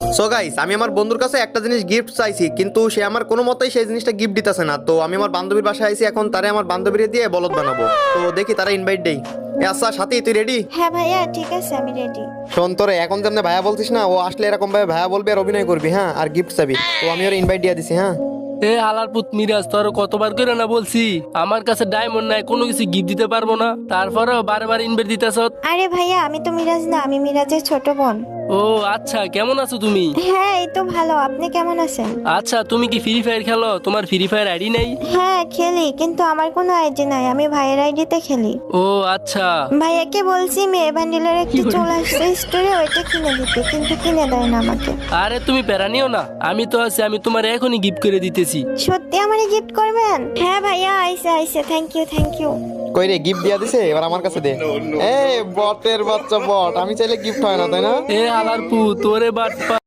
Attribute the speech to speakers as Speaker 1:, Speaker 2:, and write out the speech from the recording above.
Speaker 1: So guys আমি আমার বন্ধুর কাছে একটা জিনিস গিফট চাইছি কিন্তু সে আমার কোনো মতেই সেই জিনিসটা গিফট দিতেছে না। তো আমি আমার বান্ধবীর বাসায় আইছি এখন তারে আমার বান্ধবীরে দিয়ে বলদ বানাবো। তো দেখি তারা ইনভাইট দেই। এ আচ্ছা সাথী তুই রেডি
Speaker 2: হ্যাঁ ভাইয়া ঠিক আছে আমি রেডি
Speaker 1: শোন তোরে এখন যেমন ভাইয়া বলছিস না ও আসলে এরকম ভাবে ভাইয়া বলবি আর অভিনয় করবি হ্যাঁ? আর গিফট চাবি। তো আমি ওর ইনভাইট দিয়ে দিছি হ্যাঁ?
Speaker 3: এ হালার পুত মিরাজ তোর কতবার করে না বলছি? আমার কাছে ডায়মন্ড নাই কোনো কিছু গিফট দিতে পারব না। তারপরেও বারবার ইনভাইট দিতেছ?
Speaker 2: আরে ভাইয়া আমি তো মিরাজ না আমি মিরাজের ছোট বোন।
Speaker 3: ও আচ্ছা কেমন আছো তুমি?
Speaker 2: হ্যাঁ এই তো ভালো। আপনি কেমন আছেন?
Speaker 3: আচ্ছা তুমি কি ফ্রি ফায়ার খেলো? তোমার ফ্রি ফায়ার আইডি নেই?
Speaker 2: হ্যাঁ খেলি কিন্তু আমার কোনো আইডি নাই। আমি ভাইয়ের আইডিতে খেলি।
Speaker 3: ও আচ্ছা।
Speaker 2: ভাইয়াকে বলছি মেয়ে বান্ডিলের একটি চলে আসছে স্টোরে ওইটা কিনে দিতে কিন্তু কিনে দেয় না আমাকে।
Speaker 3: আরে তুমি প্যারা নিও না। আমি তো আছি আমি তোমার এখনই গিফট করে দিতেছি।
Speaker 2: সত্যি আমারে গিফট করবেন? হ্যাঁ ভাইয়া আইসে আইসে থ্যাংক ইউ থ্যাংক ইউ
Speaker 1: কই রে গিফট দিয়া দিছে এবার আমার কাছে দে এ বটের বাচ্চা বট আমি চাইলে গিফট হয় না তাই না
Speaker 3: এ আলার পু তোরে বাটপা